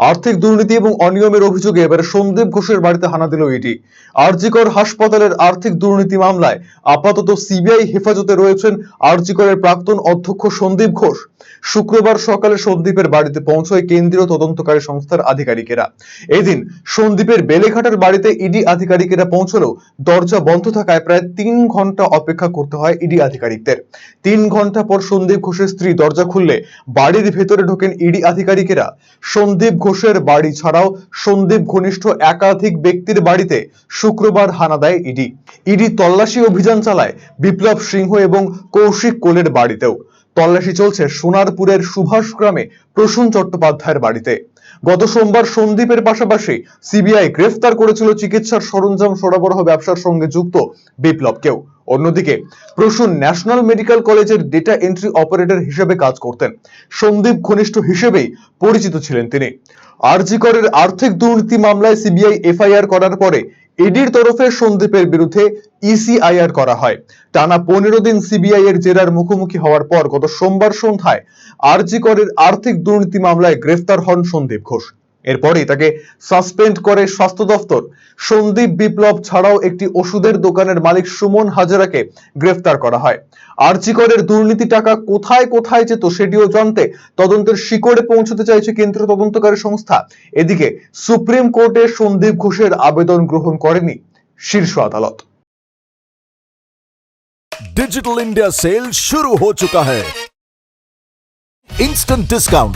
আর্থিক দুর্নীতি এবং অনিয়মের অভিযোগে এবারে সন্দীপ ঘোষের বাড়িতে হানা দিল ইডি আরজিকর হাসপাতালের আর্থিক দুর্নীতি মামলায় আপাতত সিবিআই হেফাজতে রয়েছেন আরজিকরের প্রাক্তন অধ্যক্ষ সন্দীপ ঘোষ। শুক্রবার সকালে সন্দীপের বাড়িতে পৌঁছয় কেন্দ্রীয় তদন্তকারী সংস্থার আধিকারিকেরা। এদিন সন্দীপের বেলেঘাটার বাড়িতে ইডি আধিকারিকেরা পৌঁছলেও দরজা বন্ধ থাকায় প্রায় তিন ঘণ্টা অপেক্ষা করতে হয় ইডি আধিকারিকদের। তিন ঘণ্টা পর সন্দীপ ঘোষের স্ত্রী দরজা খুললে বাড়ির ভেতরে ঢোকেন ইডি আধিকারিকেরা। সন্দীপ ঘোষের বাড়ি ছাড়াও সন্দীপ ঘনিষ্ঠ একাধিক ব্যক্তির বাড়িতে শুক্রবার হানা দেয় ইডি। ইডি তল্লাশি অভিযান চালায় বিপ্লব সিংহ এবং কৌশিক কোলের বাড়িতেও। তল্লাশি চলছে সোনারপুরের সুভাষ গ্রামে প্রসূন চট্টোপাধ্যায়ের বাড়িতে। গত সোমবার সন্দীপের পাশাপাশি সিবিআই গ্রেফতার করেছিল চিকিৎসার সরঞ্জাম সরবরাহ ব্যবসার সঙ্গে যুক্ত বিপ্লবকেও। অন্যদিকে, প্রসূন ন্যাশনাল মেডিকেল কলেজের ডেটা এন্ট্রি অপারেটর হিসেবে কাজ করতেন। সন্দীপ ঘনিষ্ঠ হিসেবেই পরিচিত ছিলেন তিনি। আরজিকরের আর্থিক দুর্নীতি মামলায় সিবিআই এফআইআর করার পরে ইডির তরফে সন্দীপের বিরুদ্ধে ইসিআইআর করা হয়। টানা পনেরো দিন সিবিআই এর জেরার মুখোমুখি হওয়ার পর গত সোমবার সন্ধ্যায় আরজিকরের আর্থিক দুর্নীতি মামলায় গ্রেফতার হন সন্দীপ ঘোষ। এরপরেই তাকে সাসপেন্ড করে স্বাস্থ্য দফতর সন্দীপ বিপ্লব ছাড়াও একটি ওষুধের দোকানের মালিক সুমন হাজারাকে গ্রেফতার করা হয় আর্চিকরের দুর্নীতি টাকা কোথায় কোথায় যেত সেটিও জানতে তদন্তের শিকড়ে পৌঁছতে চাইছে কেন্দ্রীয় তদন্তকারী সংস্থা এদিকে সুপ্রিম কোর্টে সন্দীপ ঘোষের আবেদন গ্রহণ করেনি শীর্ষ আদালত डिजिटल इंडिया सेल शुरू हो चुका है इंस्टेंट डिस्काउंट